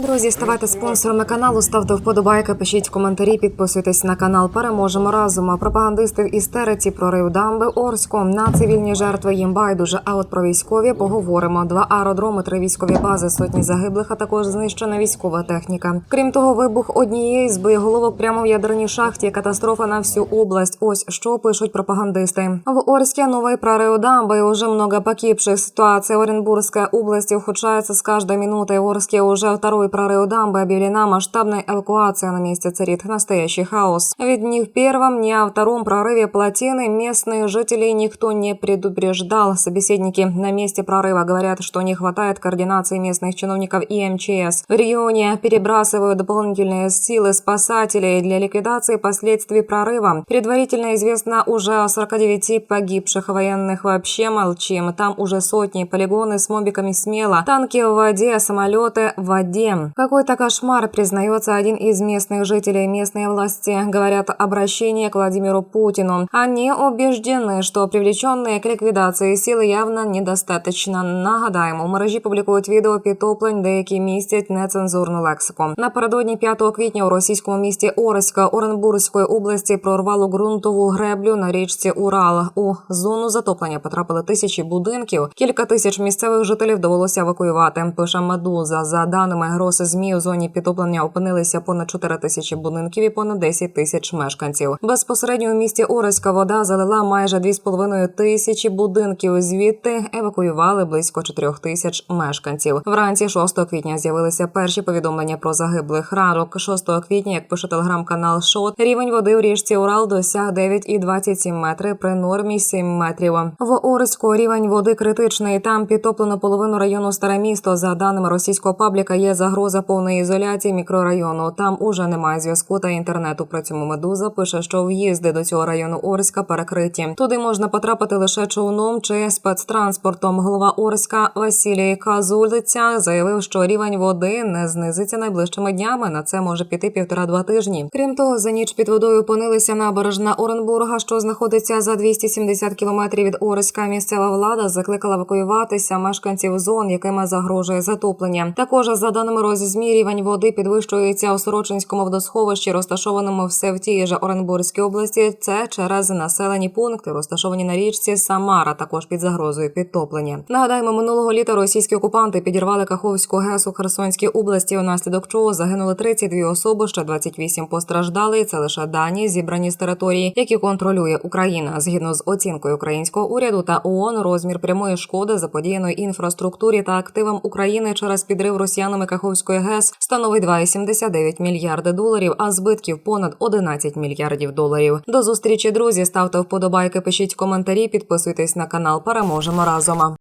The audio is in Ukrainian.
Друзі, ставайте спонсорами каналу, ставте вподобайки, пишіть коментарі, підписуйтесь на канал. Переможемо разом. А Пропагандисти в істериці прорив дамби Орську на цивільні жертви їм байдуже. А от про військові поговоримо. Два аеродроми, три військові бази, сотні загиблих, а також знищена військова техніка. Крім того, вибух однієї з боєголовок прямо в ядерній шахті. Катастрофа на всю область. Ось що пишуть пропагандисти. В Орске новый прорыв дамбы и уже много погибших. Ситуация в Оренбургской области ухудшается с каждой минутой. В Орске уже второй прорыв дамбы объявлена масштабная эвакуация. На месте царит настоящий хаос. Ведь ни в первом, ни о втором прорыве плотины местных жителей никто не предупреждал. Собеседники на месте прорыва говорят, что не хватает координации местных чиновников и МЧС. В регионе перебрасывают дополнительные силы спасателей для ликвидации последствий прорыва. Предварительно известно уже о 49 погибших военных вообще молчим. Там уже сотни полигоны с мобиками смело. Танки в воде, самолеты в воде. Какой-то кошмар, признается один из местных жителей. Местные власти говорят обращение к Владимиру Путину. Они убеждены, что привлеченные к ликвидации сили явно недостаточно. Нагадаємо, у мережі публікують відео підтоплень, деякі містять нецензурну лексику. Напередодні 5 квітня у російському місті Орська Оренбурзької області прорвало ґрунтову греблю на річці Урал. У зону затоплення потрапили тисячі будинків. Кілька тисяч місцевих жителів довелося евакуювати. Пише Медуза. За даними Гроси ЗМІ, у зоні підтоплення опинилися понад 4 тисячі будинків і понад 10 тисяч мешканців. Безпосередньо у місті Орська вода залила майже 2,5 тисячі будинків. Звідти евакуювали близько 4 тисяч мешканців. Вранці 6 квітня з'явилися перші повідомлення про загиблих ранок. 6 квітня, як пише телеграм-канал Шот, рівень води у річці Урал досяг 9,27 метри при нормі 7 метрів. В Орську рівень води критичний. Там підтоплено половину району Старе місто. За даними російського пабліка, є загроза повної ізоляції мікрорайону. Там уже немає зв'язку та інтернету. При цьому медуза пише, що в'їзди до цього району Орська перекриті. Туди можна потрапити лише човном чи спецтранспортом. Голова Орська Василій Казулиця заявив, що рівень води не знизиться найближчими днями. На це може піти півтора-два тижні. Крім того, за ніч під водою опинилися набережна Оренбурга, що знаходиться за 270 кілометрів від Орська. Місцева влада закликала евакуюватися мешканців зон, якими загрожує затоплення. Також за даними рівень води підвищується у Сорочинському водосховищі, розташованому все в тій же Оренбурзькій області. Це через населені пункти, розташовані на річці Самара, також під загрозою підтоплення. Нагадаємо, минулого літа російські окупанти підірвали Каховську ГЕС у Херсонській області, унаслідок чого загинули 32 особи, ще 28 постраждали. Це лише дані зібрані з території, які контролює Україна. Згідно з оцінкою українського уряду та ООН, розмір прямої шкоди заподіяної інфраструктурі та активам України через підрив росіянами Каховської ГЕС становить 2,79 мільярди доларів, а збитків понад 11 мільярдів доларів. До зустрічі, друзі. Ставте вподобайки, пишіть коментарі, підписуйтесь на канал. Переможемо разом.